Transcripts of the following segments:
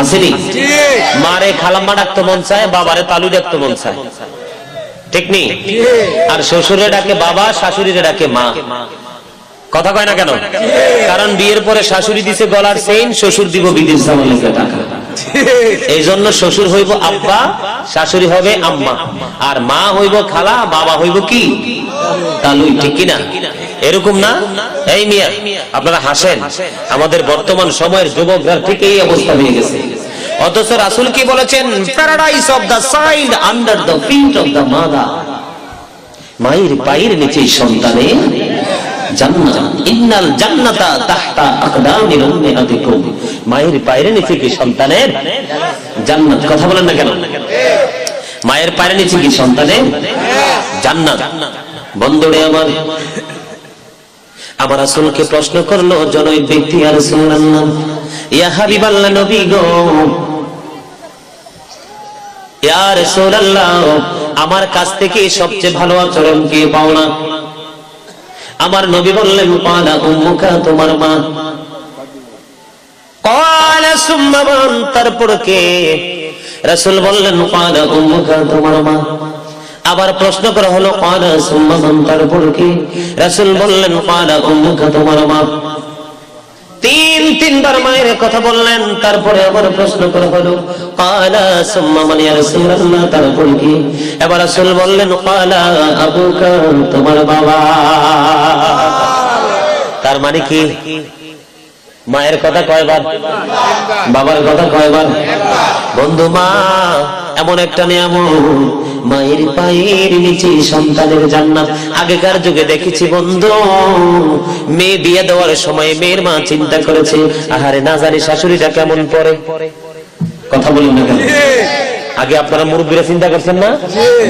আসেনি? মারে খালাম্মা মন চায়, বাবারে তালু মন চায়। ঠিক নেই আর শ্বশুরে ডাকে বাবা ডাকে মা। কথা কয় না কেন? কারণ বিয়ের পরে শাশুড়ি দিছে গলার চেইন, শ্বশুর দিব বিদেশ এই জন্য শ্বশুর হইব আব্বা, শাশুড়ি হবে আম্মা। আর মা হইব খালা, বাবা হইব কি? তালুই, ঠিক কিনা? এরকম না? এই মিয়া আপনারা হাসেন। আমাদের বর্তমান সময়ের যুবকরা ঠিক এই অবস্থা হয়ে গেছে। অথচ রাসুল কি বলেছেন? Paradise of the side under the feet of the mother মায়ের পায়ের নিচে সন্তানে মায়ের পায়ের নিচে কি সন্তানের জান্নাত। কথা বলেন না কেন? মায়ের পায়ের নিচে কি সন্তানের জান্নাত। বন্ধুরে আমার আমার রাসূলকে প্রশ্ন করলো জনৈক ব্যক্তি আর রাসূলুল্লাহ ইয়া হাবিবাল্লাহ নবী গো ইয়া রাসূলুল্লাহ আমার কাছ থেকে সবচেয়ে ভালো আচরণ কে পাও না আমার নবী বললেন পালা উম্মুকা তোমার মা قال ثم من তারপর কে রাসূল বললেন পালা উম্মুকা তোমার মা আবার প্রশ্ন করা হলো কানা তারপর কি রাসূল বললেন কানা উম্মুকা তোমার মা। তিন, তিনবার মায়ের কথা বললেন, তারপরে আবার প্রশ্ন করা হলো মানে তোমার বাবা। তার মানে কি? মায়ের কথা কয়বার? বাবার কথা কয়বার? বন্ধু মা, এমন একটা নিয়ম মায়ের পায়ের নিচে সন্তানের জান্নাত। আগেকার যুগে দেখেছি বন্ধু, মেয়ে বিয়ে দেওয়ার সময় মেয়ের মা চিন্তা করেছে, আহারে না জানি শাশুড়িটা কেমন পরে? কথা বলুন না কেন? আগে আপনারা মুরব্বীরা চিন্তা করছেন না?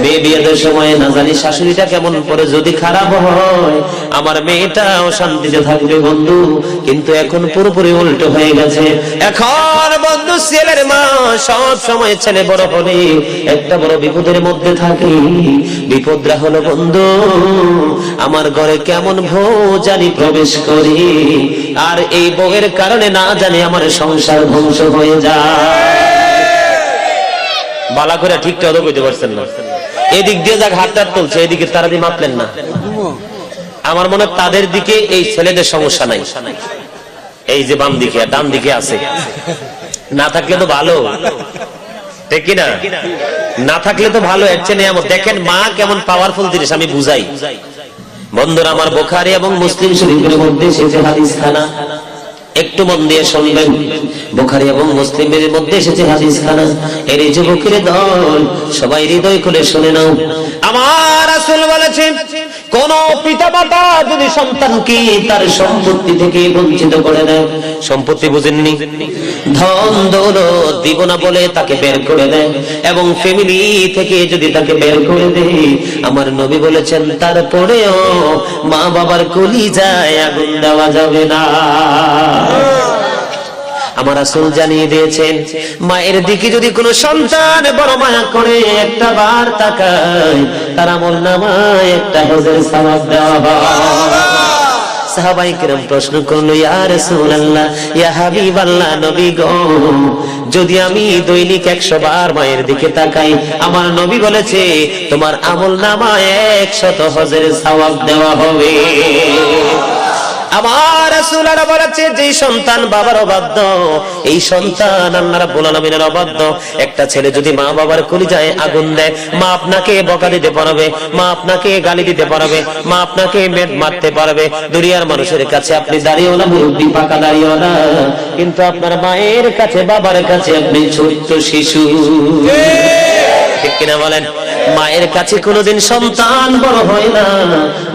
মেয়ে বিয়ে সময় না জানি শাশুড়িটা কেমন পরে যদি খারাপ হয় আমার মেয়েটাও শান্তিতে থাকবে বন্ধু কিন্তু এখন পুরোপুরি উল্টো হয়ে গেছে। এখন বন্ধু ছেলের মা সব সময় ছেলে বড় হলে একটা বড় বিপদের মধ্যে থাকে। বিপদরা হলো বন্ধু আমার ঘরে কেমন ভো জানি প্রবেশ করি আর এই বউয়ের কারণে না জানি আমার সংসার ধ্বংস হয়ে যায়। বালা করে ঠিকঠাক তো কইতে পারছেন না। এদিক দিয়ে যাক হাত টাত তুলছে, এদিকে তারা দিয়ে মাপলেন না। আমার মনে তাদের দিকে এই ছেলেদের সমস্যা নাই। এই যে বাম দিকে, ডান দিকে আছে। না থাকলে তো ভালো। ঠিক কিনা না? থাকলে তো ভালো, এর চেয়ে নেয়ামত। দেখেন মা কেমন পাওয়ারফুল জিনিস, আমি বুঝাই। বন্ধুরা, আমার বোখারি এবং মুসলিম শরীফের মধ্যে এসেছে হাদিস একটু মন দিয়ে শুনবেন। বোখারি এবং মুসলিমের মধ্যে এসেছে হাদিস খানা এর যুবকের দল, সবাই হৃদয় করে শুনে নাও। আমার আসল বলেছে কোন পিতা মাতা যদি সন্তানকে তার সম্পত্তি থেকে বঞ্চিত করে দেয়, সম্পত্তি বুঝেননি? ধন দৌলত দিব না বলে তাকে বের করে দেয়, এবং ফ্যামিলি থেকে যদি তাকে বের করে দেয়, আমার নবী বলেছেন, তারপরেও মা বাবার কলি যায় আগুন দেওয়া যাবে না। আমার আসল জানিয়ে দিয়েছেন, মায়ের দিকে যদি কোনো সন্তান বড় মায়া করে একটা বার তাকায়, তার আমল নামায় একটা হজের হয়। সাহাবাই কিরম প্রশ্ন করল, ইয়া রাসূলুল্লাহ, ইয়া হাবিবাল্লাহ, নবী গো, যদি আমি দৈনিক একশো বার মায়ের দিকে তাকাই, আমার নবী বলেছে, তোমার আমল নামায় একশত হজের সওয়াব দেওয়া হবে। আমার রাসূলরা বলেছে যে সন্তান বাবার অবাধ্য, এই সন্তান আল্লাহ রাব্বুল অবাধ্য। একটা ছেলে যদি মা বাবার কলিজায় আগুন দেয়, মা আপনাকে বকা দিতে পারবে, মা আপনাকে গালি দিতে পারবে, মা আপনাকে মেদ মারতে পারবে। দুনিয়ার মানুষের কাছে আপনি দাঁড়িয়েও না মুরব্বী, পাকা দাঁড়িয়েও না কিন্তু আপনার মায়ের কাছে, বাবার কাছে আপনি ছোট্ট শিশু। ঠিক কিনা বলেন? মায়ের কাছে কোনোদিন সন্তান বড় হয় না,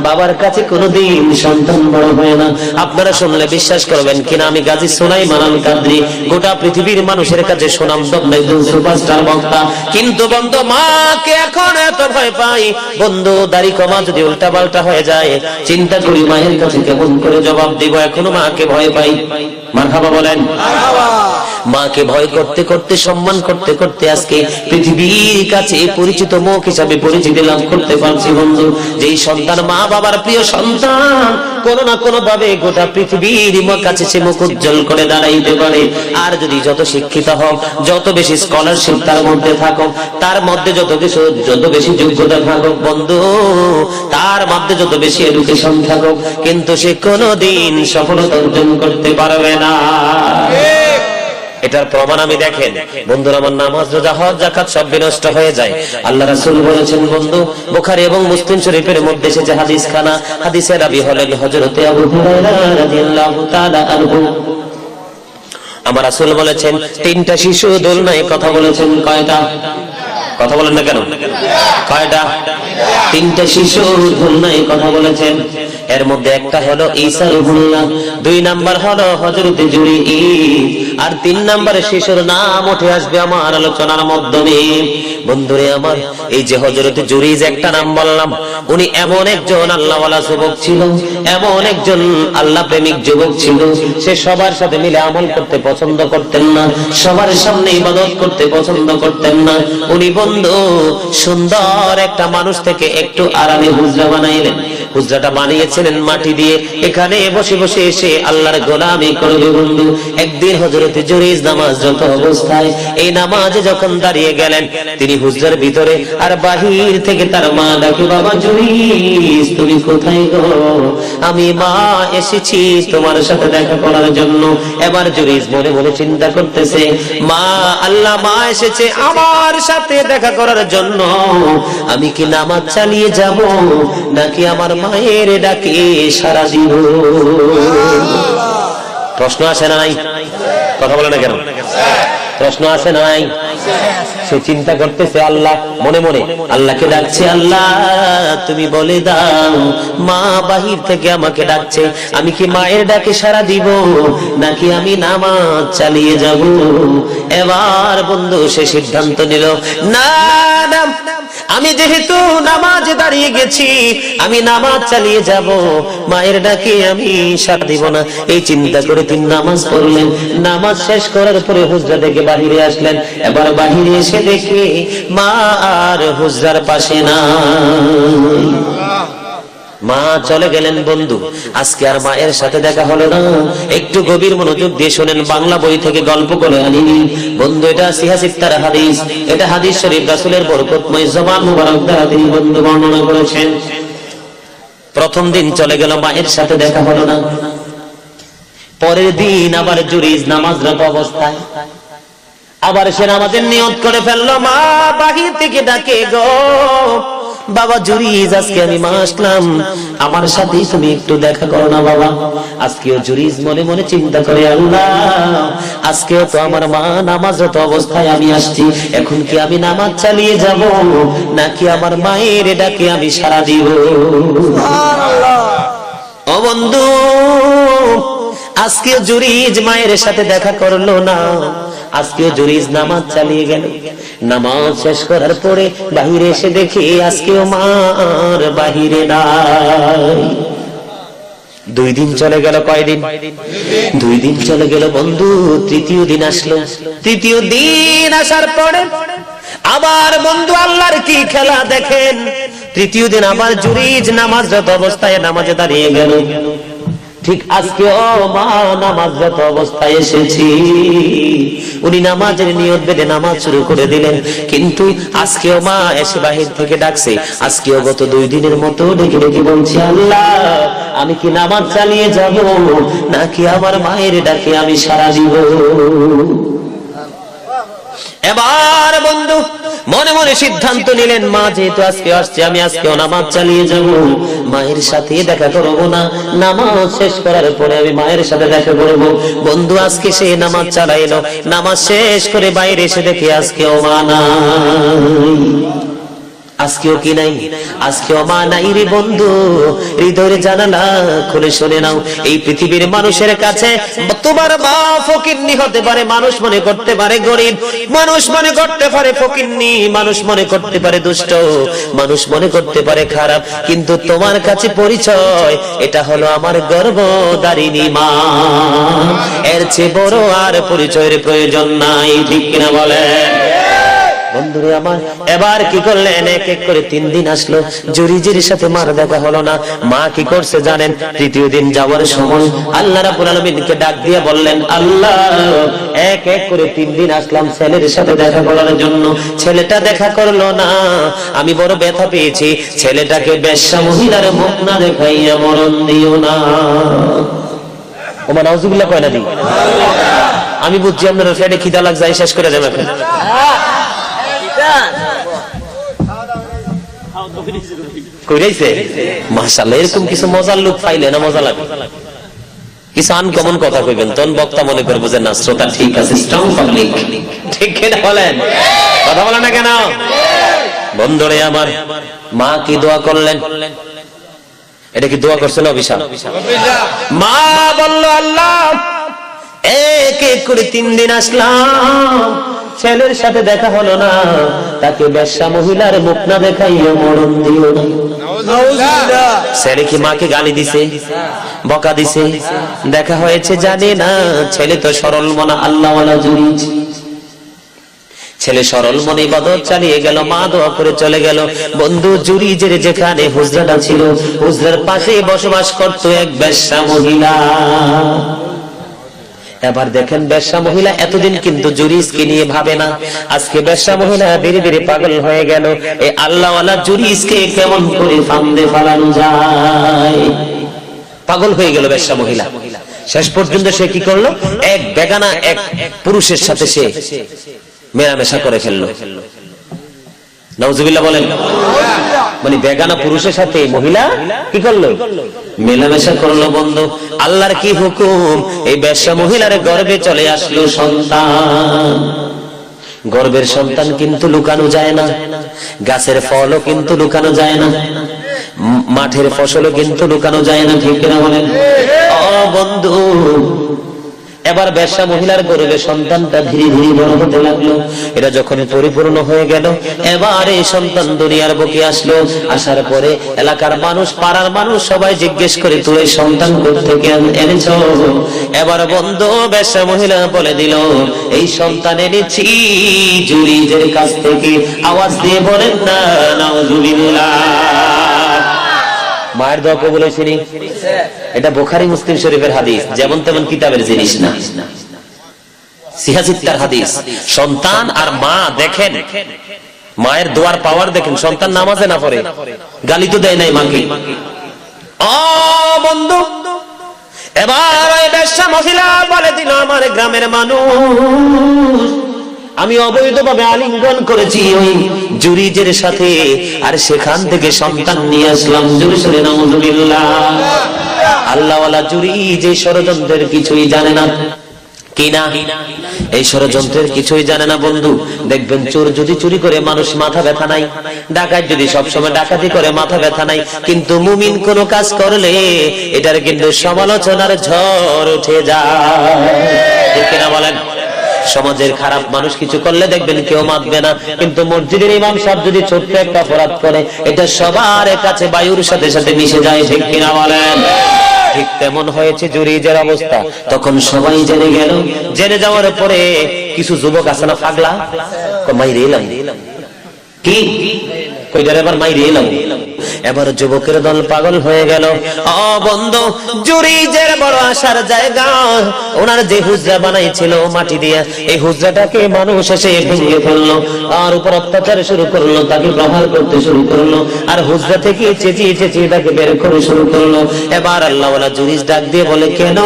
বাবার কাছে কোনোদিন সন্তান বড় হয় না। আপনারা শুনলে বিশ্বাস করবেন কিনা, আমি গাজী সোনাই মানাল কাদ্রি গোটা পৃথিবীর মানুষের কাছে সুনাম দগ্ন সুপারস্টার বক্তা। কিন্তু বন্ধু, মাকে এখন এত ভয় পাই। বন্ধু, দাড়ি কমা যদি উল্টা পাল্টা হয়ে যায়, চিন্তা করি মায়ের কাছে কেমন করে জবাব দিব, এখনও মাকে ভয় পাই। মারহাবা বলেন। মাকে ভয় করতে করতে, সম্মান করতে করতে আজকে পৃথিবীর কাছে পরিচিত মুখ হিসাবে পরিচিতি লাভ করতে পারছি, বন্ধু। যেই সন্তান, মা বাবার প্রিয় সন্তান, কোনো না কোনো ভাবে গোটা পৃথিবীর কাছে সে মুখ উজ্জ্বল করে দাঁড়াইতে পারে। আর যদি যত শিক্ষিত হোক যত বেশি স্কলারশিপ তার মধ্যে থাকুক, তার মধ্যে যত কিছু, যত বেশি যোগ্যতা থাকুক, বন্ধু, তার মধ্যে যত বেশি এডুকেশন থাকুক, কিন্তু সে কোনোদিন সফলতা অর্জন করতে পারবে না। এটার প্রমাণ আমি দেখেন। বন্ধুরা, আমার নামাজ, রোজা, হজ জাকাত সব বিনষ্ট হয়ে যায়। আল্লাহ রাসূল বলেছেন, বন্ধু, বুখারী এবং মুসলিম শরীফের মধ্যে এসেছে হাদিস খানা হাদিসের রাবি হলেন হযরতে আবু হুরায়রা রাদিয়াল্লাহু তাআলা আনহু। আমার রাসূল বলেছেন, তিনটা শিশু দোলনায় কথা বলেছেন, কয়টা? কথা বলেন না কেন? কয়টা? তিনটা শিশু দোলনায় কথা বলেছেন। এর মধ্যে একটা হলো ঈসা রুহুল্লাহ, দুই নাম্বার হলো হযরতে জুরি আর তিন নাম্বারে শিশুর নাম উঠে আসবে আমার আলোচনার মাধ্যমে। বন্ধুরে আমার, এই যে হযরতে জুরিজ একটা নাম বললাম, উনি এমন একজন আল্লাহওয়ালা যুবক ছিল, এমন একজন আল্লাহ প্রেমিক যুবক ছিল, সে সবার সাথে মিলে আমল করতে পছন্দ করতেন না, সবার সামনে ইবাদত করতে পছন্দ করতেন না। উনি বন্ধু সুন্দর একটা মানুষ থেকে একটু আরামে হুজরা বানাইলেন। হুজরাটা বানিয়েছিলেন মাটি দিয়ে। এখানে বসে বসে এসে আল্লাহর গোলামি করবে বন্ধু। একদিন হজরতে জরিজ নামাজ যত অবস্থায়, এই নামাজে যখন দাঁড়িয়ে গেলেন, তিনি হুজরার ভিতরে, আর বাহির থেকে তার মা ডাকে বাবা জরিজ, তুমি কোথায় গো? আমি মা, এসেছি তোমার সাথে দেখা করার জন্য। এবার জরিজ মনে মনে চিন্তা করতেছে, মা, আল্লাহ মা এসেছে আমার সাথে দেখা করার জন্য। আমি কি নামাজ চালিয়ে যাব, নাকি আমার মায়ের ডাকে সারা দিব প্রশ্ন আসে না নাই? কথা বলে না কেন? প্রশ্ন আসে না নাই? সে চিন্তা করতেছে আল্লাহ, মনে মনে। আল্লাহকে ডাকছে, আল্লাহ, তুমি বলে দাও, মা বাহির থেকে আমাকে ডাকছে। আমি কি মায়ের ডাকে সারা দিব, নাকি আমি নামাজ চালিয়ে যাব? এবার বন্ধু সে সিদ্ধান্ত নিল না আমি যেহেতু নামাজে দাঁড়িয়ে গেছি, আমি নামাজ চালিয়ে যাব। মায়ের ডাকে আমি সারা দিব না। এই চিন্তা করে তিনি নামাজ পড়লেন। নামাজ শেষ করার পরে হুজরা দেখে বাহিরে আসলেন। এবার বাহিরে এসে দেখে মা আর হুজরার পাশে না মা, চলে গেলেন বন্ধু। আজকে আর মায়ের সাথে দেখা হলো না। একটু গভীর মনোযোগ দিয়ে শোনেন, বাংলা বই থেকে গল্প করে আনিনি বন্ধু, এটা সিহাসিত্তার হাদিস। এটা হাদিস শরীফ রাসূলের বরকতময় জবান মুবারক দ্বারা তিনি বন্ধু বর্ণনা করেছেন। প্রথম দিন চলে গেল, মায়ের সাথে দেখা হলো না। পরের দিন আবার জুরিজ নামাজরত অবস্থায়। আবার সে নামাজের নিয়ত করে ফেলল, মা বাহির থেকে ডাকে গো। বাবা জুরিজ আজকে আমি মা আসলাম। আমার সাথে তুমি একটু দেখা করো না বাবা। আজকেও জুরিজ মনে মনে চিন্তা করে, আল্লাহ, আজকেও তো আমার মা নামাজরত অবস্থায় আমি আসছি। এখন কি আমি নামাজ চালিয়ে যাব? নাকি আমার মায়ের ডাকে আমি সারা দিব? ও বন্ধু আজকে জুরিজ মায়ের সাথে দেখা করল না। আজকে জুরিজ নামাজ চালিয়ে গেল। নামাজ শেষ করার পরে বাহিরে এসে দেখি আজকেও মার বাহিরে নাই। দুই দিন চলে গেল কয়দিন? দুই দিন চলে গেল বন্ধু, তৃতীয় দিন আসলো। তৃতীয় দিন আসার পরে আবার বন্ধু আল্লাহর কি খেলা দেখেন? তৃতীয় দিন আবার জুরিজ নামাজরত অবস্থায় নামাজে দাঁড়িয়ে গেল। ঠিক আজকে ও মা, নামাজ নামাজরত অবস্থায় এসেছি। উনি নামাজের নিয়ত বেঁধে নামাজ শুরু করে দিলেন। কিন্তু আজকে ও মা এসে বাহির থেকে ডাকছে। আজকেও গত দুই দিনের মতো ডেকে ডেকে বলছি, আল্লাহ, আমি কি নামাজ চালিয়ে যাব? নাকি আমার মায়ের ডাকে আমি সারা দিব? এবার বন্ধু, মনে মনে সিদ্ধান্ত নিলেন, মা, যেহেতু আজকে আসছে, আমি আজকে নামাজ চালিয়ে যাব। মায়ের সাথে দেখা করব না। নামাজ শেষ করার পরে আমি মায়ের সাথে দেখা করব। বন্ধু, আজকে সে নামাজ চালাইলো। নামাজ শেষ করে বাইরে এসে দেখে আজকে নাই। আজকেও কি নাই? আজকেও মা নাই রে বন্ধু। হৃদয়ের জানালা খুলে শুনে নাও। এই পৃথিবীর মানুষের কাছে তোমার মা ফকিন্নি হতে পারে, মানুষ মনে করতে পারে গরিব, মানুষ মনে করতে পারে ফকিন্নি, মানুষ মনে করতে পারে দুষ্ট, মানুষ মনে করতে পারে খারাপ। কিন্তু তোমার কাছে পরিচয়, এটা হলো আমার গর্বদারিণী মা। এর চেয়ে বড় আর পরিচয়ের প্রয়োজন নাই, ঠিক কিনা বলেন? বন্ধুরে আমার, এবার কি করলেন এক এক করে তিন দিন আসলো। জুরিজির সাথে মার দেখা হলো না। মা কি করছে জানেন? তৃতীয় দিন যাওয়ার সময় আল্লাহ রাব্বুল আলামিনকে ডাক দিয়ে বললেন, আল্লাহ, এক এক করে তিন দিন আসলাম ছেলের সাথে দেখা করার জন্য। ছেলেটা দেখা করল না। আমি বড় ব্যথা পেয়েছি। ছেলেটাকে বেশ্যা মহিলার মুখ না দেখাইয়া মরণ দিও না। ওমা নাউজুবিল্লাহ, কয় না দি? আমি বুঝছি আপনার ফ্যাটে খিদা লাগ যায় শেষ করে দেবেন কইরাইছে? মাশাআল্লাহ, এরকম কিছু মজার লোক পাইলে না মজা লাগে? কিছু আনকমন কথা কইবেন তখন বক্তা মনে করব যে, না, শ্রোতা ঠিক আছে স্ট্রং পাবলিক ঠিক কেন বলেন? কথা বলেন না কেন? বন্ধুরে আমার, মা কি দোয়া করলেন? এটা কি দোয়া করছেন অভিশাপ? মা বলল, আল্লাহ, এক এক করে তিন দিন আসলাম ছেলের সাথে দেখা হলো না। তাকে বেশ্যা মহিলার মুখ না দেখাইয়া মরণ দিও। না ছেলে কি মাকে গালি দিছে? বকা দিছে? দেখা হয়েছে জানে না। ছেলে তো সরল মনা আল্লাহ জুড়িয়েছে ছেলে সরল মনে ইবাদত চালিয়ে গেল মা দোয়া করে চলে গেল। বন্ধু জুরি যে যেখানে হুজরাটা ছিল হুজরার পাশে বসবাস করত এক বেশ্যা মহিলা। এবার দেখেন বেশ্যা মহিলা এতদিন কিন্তু জুরিসকে নিয়ে ভাবে না। আজকে বেশ্যা মহিলা ধীরে ধীরে পাগল হয়ে গেল। এই আল্লাহওয়ালা জুরিসকে কেমন করে ফান্দে ফালানো যায়? পাগল হয়ে গেল বেশ্যা মহিলা। শেষ পর্যন্ত সে কি করল? এক বেগানা এক পুরুষের সাথে সে মেলামেশা করে ফেলল। নওজুবিল্লাহ বলেন। মানে বেগানা পুরুষের সাথে মহিলা কি করল? মেলামেশা করল বন্ধু। আল্লাহর কি হুকুম? এই বেশ্যা মহিলার গর্বে চলে আসলো সন্তান। গর্বের সন্তান কিন্তু লুকানো যায় না। গাছের ফলও কিন্তু লুকানো যায় না। মাঠের ফসলও কিন্তু লুকানো যায় না, ঠিক না বলেন? ও বন্ধু এবার ব্যবসা মহিলার গর্বে সন্তানটা ধীরে ধীরে বড় হতে লাগল। এটা যখন পরিপূর্ণ হয়ে গেল, এবার এই সন্তান দুনিয়ার বুকে আসলো। আসার পরে এলাকার মানুষ, পাড়ার মানুষ সবাই জিজ্ঞেস করে, তুই এই সন্তান থেকে এনেছ। এবার বন্ধ ব্যবসা মহিলা বলে দিল, এই সন্তান এনেছি জুরিজের কাছ থেকে। আওয়াজ দিয়ে বলেন, না নাউজুবিল্লাহ মায়ের দোয়া কবুল হয়েছিনি এটা বোখারি, মুসলিম শরীফের হাদিস। যেমন তেমন কিতাবের জিনিস না। সিহাসিত্তার হাদিস। সন্তান আর মা দেখেন, মায়ের দোয়ার পাওয়ার দেখেন, সন্তান নামাজে না পড়ে। গালি তো দেয় নাই মাকে। বন্ধু, এবার ওই বেশ্যা মহিলা বলে দিল, আমার গ্রামের মানুষ আমি অবৈধভাবে আলিঙ্গন করেছি ওই জুরিজের সাথে। আর সেখান থেকে সন্তান নিয়ে আসলাম। আল্লাহওয়ালা জুরি যে ষড়যন্ত্রের কিছুই জানে না। এই ষড়যন্ত্রের কিছুই জানে না বন্ধু। দেখবেন চোর যদি চুরি করে, মানুষ মাথা ব্যথা নাই। ডাকাত যদি সবসময় ডাকাতি করে, মাথা ব্যথা নাই। কিন্তু মুমিন কোনো কাজ করলে এটার কিন্তু সমালোচনার ঝড় উঠে যায়। বলেন? সমাজের খারাপ মানুষ কিছু করলে দেখবেন কেউ মাতবে না। কিন্তু মসজিদের ইমাম সাহেব যদি ছোট্ট একটা অপরাধ করে, এটা সবার কাছে বায়ুর সাথে সাথে মিশে যায়, ঠিক কিনা বলেন? ঠিক তেমন হয়েছে জুরিজের অবস্থা। তখন সবাই জেনে গেল। জেনে যাওয়ার পরে কিছু যুবক আছে না পাগলা? মাইরে এলাম। কি? কইটার এবার মাইরে এলাম। এবার যুবকের দল পাগল হয়ে গেল। বন্ধু বড় জায়গা। ওনার যে হুজরা বানাইছিল মাটি দিয়ে, এই হুজরাটাকে মানুষ এসে ভেঙে ফেলল। আর উপর অত্যাচার শুরু করল, তাকে প্রহার করতে শুরু করল, আর হুজরা থেকে চেঁচিয়ে চেঁচিয়ে তাকে বের করে শুরু করল। এবার ডাক দিয়ে বলে, কেন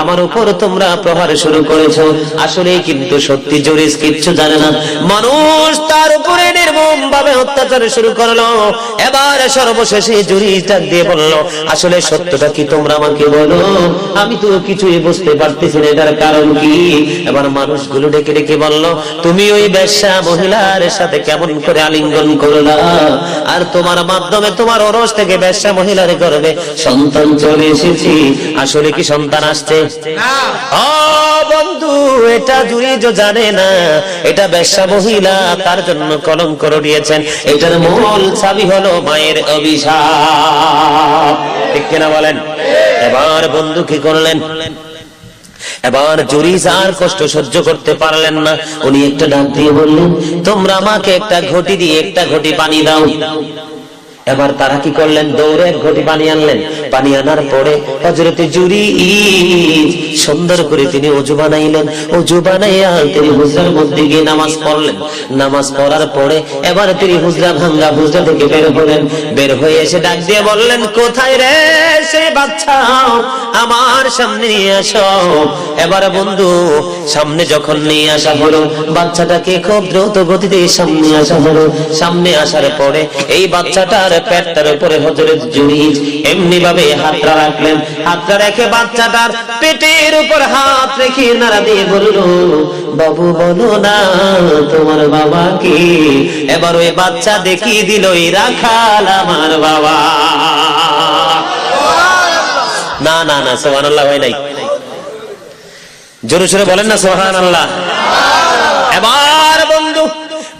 আমার উপর তোমরা প্রহার শুরু করেছ। আসলে কিন্তু সত্যি জুরিজ কিচ্ছু জানে না। মানুষ তার উপরে নির্মম ভাবে অত্যাচার শুরু করল। এবার সর্বশেষে জুরিটা দিয়ে বলল আসলে সত্যটা কি তোমরা আমাকে বলো? আমি তো কিছুই বুঝতে পারতেছি না এটার কারণ কি? এবার মানুষগুলো ডেকে ডেকে বলল তুমি ওই বেশ্যা মহিলার সাথে কেমন করে আলিঙ্গন করলা? আর তোমার মাধ্যমে তোমার ওরস থেকে বেশ্যা মহিলার গর্বে সন্তান চলে এসেছি। আসলে কি সন্তান আসছে? ও বন্ধু, এটা যে জানে না। এটা বেশ্যা মহিলা, তার জন্য কলঙ্ক দিয়েছেন এটার মূল চাবি হলো মায়ের অভিশাপ। ঠিক কিনা বলেন? এবার বন্ধু কি করলেন? এবার জুরিস আর কষ্ট সহ্য করতে পারলেন না। উনি একটা ডাক দিয়ে বললেন, তোমরা আমাকে একটা ঘটি দিয়ে একটা ঘটি পানি দাও। এবার তারা কি করলেন? দৌড়ে ঘটি পানি আনলেন। পানি আনার পরে হজরতে জুরি সুন্দর করে তিনি অজু বানাইলেন। অজু বানাইয়া তিনি হুজরার মধ্যে গিয়ে নামাজ পড়লেন। নামাজ পড়ার পরে এবার তিনি হুজরা ভাঙ্গা হুজরা থেকে বের হলেন। বের হয়ে এসে ডাক দিয়ে বললেন, কোথায় রে সে বাচ্চা? আমার সামনে নিয়ে আসো। এবার বন্ধু, সামনে যখন নিয়ে আসা হলো, বাচ্চাটাকে খুব দ্রুত গতিতে সামনে আসা হলো। সামনে আসার পরে এই বাচ্চাটার পেটটার উপরে হজরত জুরিজ এমনি ভাবে হাতটা রাখলেন। হাতটা রেখে বাচ্চাটার পেটের উপর হাত রেখে নাড়া দিয়ে বলল, বাবু, বলো না, তোমার বাবা কি? এবার ওই বাচ্চা দেখিয়ে দিল রাখাল আমার বাবা। না না না সোহান আল্লাহ হয় নাই। জোরে সোরে বলেন না সোহান আল্লাহ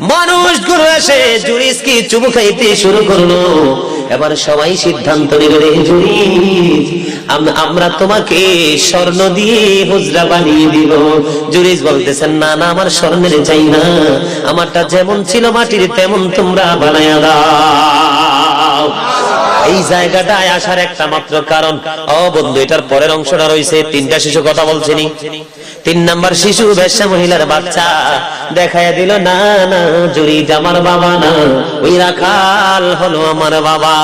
মানুষগুলো এসে জুরিস কি চুমু খাইতে শুরু করল। এবার সবাই সিদ্ধান্ত নিল আমরা তোমাকে স্বর্ণ দিয়ে হুজরা বানিয়ে দিব। জুরিস বলতেছেন, না না, আমার স্বর্ণের চাই না। আমারটা যেমন ছিল মাটির, তেমন তোমরা বানায়া দাও। এই জায়গাটায় আসার একটা মাত্র কারণ। ও বন্ধু, এটার পরের অংশটা রয়েছে, তিনটা শিশু কথা বলছিনি। তিন নাম্বার শিশু বেশ্যা মহিলার বাচ্চা। দেখায় দিল, না না জুরি আমার বাবা না। ওই রাখাল হলো আমার বাবা।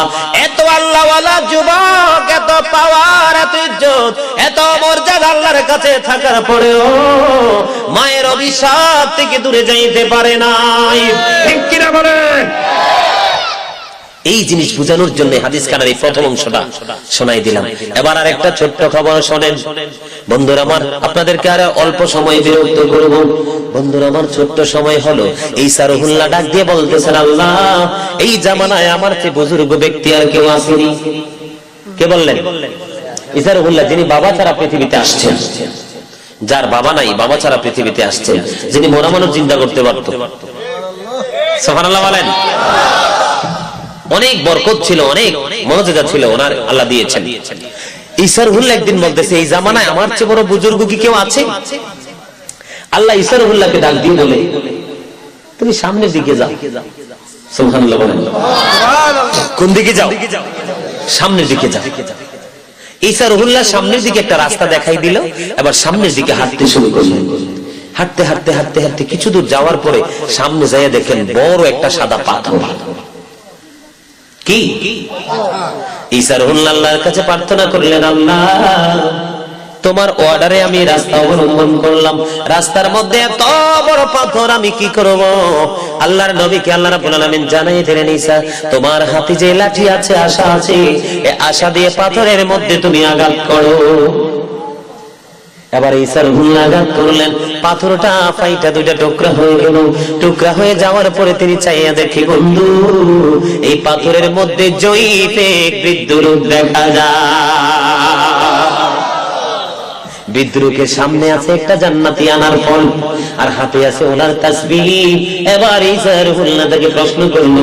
এত আল্লাহওয়ালা যুবক, এত পাওয়ার, এত ইজ্জত, এত মর্যাদা আল্লাহর কাছে থাকার পরেও মায়ের অভিশাপ থেকে দূরে যাইতে পারে নাই। ঠিক কিনা বলেন? এই জিনিস বোঝানোর জন্য হাদিস খানার এই প্রথম অংশটা শোনাই দিলাম। এবার আর একটা ছোট্ট খবর শোনেন। বন্ধুরা আমার, আপনাদেরকে আর অল্প সময় বিরক্ত করব। বন্ধুরা আমার, ছোট্ট সময় হলো। এই সারহুল্লাহ ডাক দিয়ে বলতেছেন, আল্লাহ, এই জামানায় আমার চেয়ে বুজুর্গ ব্যক্তি আর কেউ আসেনি। কে বললেন? ইসারহুল্লাহ যিনি বাবা ছাড়া পৃথিবীতে আসছেন। যার বাবা নাই, বাবা ছাড়া পৃথিবীতে আসছেন। যিনি মরা মানুষ চিন্তা করতে পারত। সোহানাল্লাহ বলেন। অনেক বরকত ছিল অনেক মর্যাদা ছিল ওনার আল্লাহ দিয়েছেন। ঈশার হুল্লা একদিন বলতেছে এই জামানায় আমার চেয়ে বড় বুজুর্গ কি কেউ আছে? আল্লাহ ঈশার হুল্লাহকে ডাক দিয়ে বলে তুমি সামনের দিকে যাও। সুবহানাল্লাহ কোন দিকে যাও? সামনের দিকে যাও। ঈসা রহুল্লাহ সামনের দিকে একটা রাস্তা দেখাই দিল এবার সামনের দিকে হাঁটতে শুরু করলেন। হাঁটতে হাঁটতে হাঁটতে হাঁটতে কিছু দূর যাওয়ার পরে সামনে যাইয়া দেখেন বড় একটা সাদা পাথর। কি? আল্লাহর কাছে প্রার্থনা করলেন আল্লাহ, তোমার অর্ডারে আমি রাস্তা অবলম্বন করলাম। রাস্তার মধ্যে এত বড় পাথর, আমি কি করব? আল্লাহর নবীকে আল্লাহ রাব্বুল আলামিন জানাই দিলেন, ঈসা, তোমার হাতে যে লাঠি আছে, আশা আছে, এ আশা দিয়ে পাথরের মধ্যে তুমি আঘাত করো। এবার ঈসার হুল আঘাত করলেন। পাথরটা ফাইটা দুইটা টুকরা হয়ে গেল। টুকরা হয়ে যাওয়ার পরে তিনি চাইয়া দেখি, বন্ধু, এই পাথরের মধ্যে জয়ীতে বৃদ্ধ রূপ দেখা যায়। বিদ্রুকের সামনে আছে একটা জান্নাতি আনার ফল, আর হাতে আছে ওনার তাসবিহ। এবার ইসার হুল্লা তাকে প্রশ্ন করল,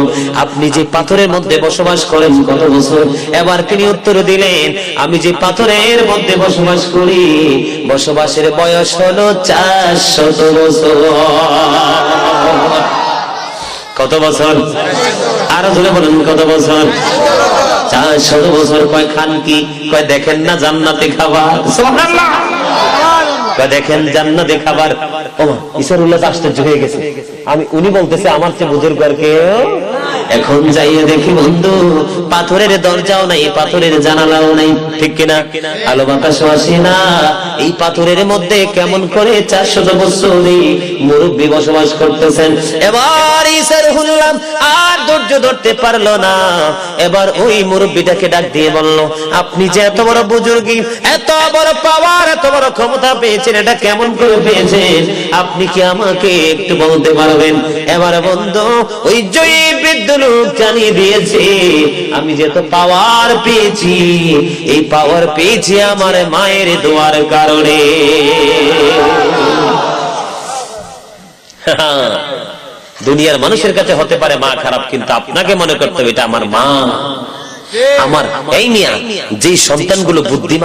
আপনি যে পাথরের মধ্যে বসবাস করেন কত বছর? এবার তিনি উত্তর দিলেন, আমি যে পাথরের মধ্যে বসবাস করি, বসবাসের বয়স হলো চারশত বছর। কত বছর? আরও ধরে বলেন কত বছর? চারশত বছর। কয় খান কি? কয় দেখেন না জান্নাতে খাবার? দেখেন জান্নাতে খাবার। ঈশ্বর উল্লাস আশ্চর্য হয়ে গেছে। আমি, উনি বলতেছে, আমার চেয়ে বুজুর্গ আর কেউ এখন যাইয়ে দেখি বন্ধু, পাথরের দরজাও নাই, পাথরের জানালাও নাই, ঠিক কিনা? আলো বাতাসও আসে না। এই পাথরের মধ্যে কেমন করে চারশো বছরে মুরব্বী বসবাস করতেছেন। এবার ইসার হুল্লাম আর ধৈর্য ধরতে পারল না। এবার ওই মুরব্বীটাকে ডাক দিয়ে বলল, আপনি যে এত বড় বুজুর্গি, এত বড় পাওয়ার, এত বড় ক্ষমতা পেয়েছেন, এটা কেমন করে পেয়েছেন? আপনি কি আমাকে একটু বলতে পারবেন? এবার বন্ধু, ওই জয়ী বৃদ্ধ লোক জানিয়ে দিয়েছে আমি যে তো পাওয়ার পেয়েছি এই পাওয়ার পেয়েছি আমার মায়ের দোয়ার কারণে। দুনিয়ার মানুষের কাছে হতে পারে মা খারাপ কিন্তু আপনাকে মনে করতে হবে এটা আমার মা। আমার এই মিয়া যেই সন্তানগুলো বুদ্ধিমান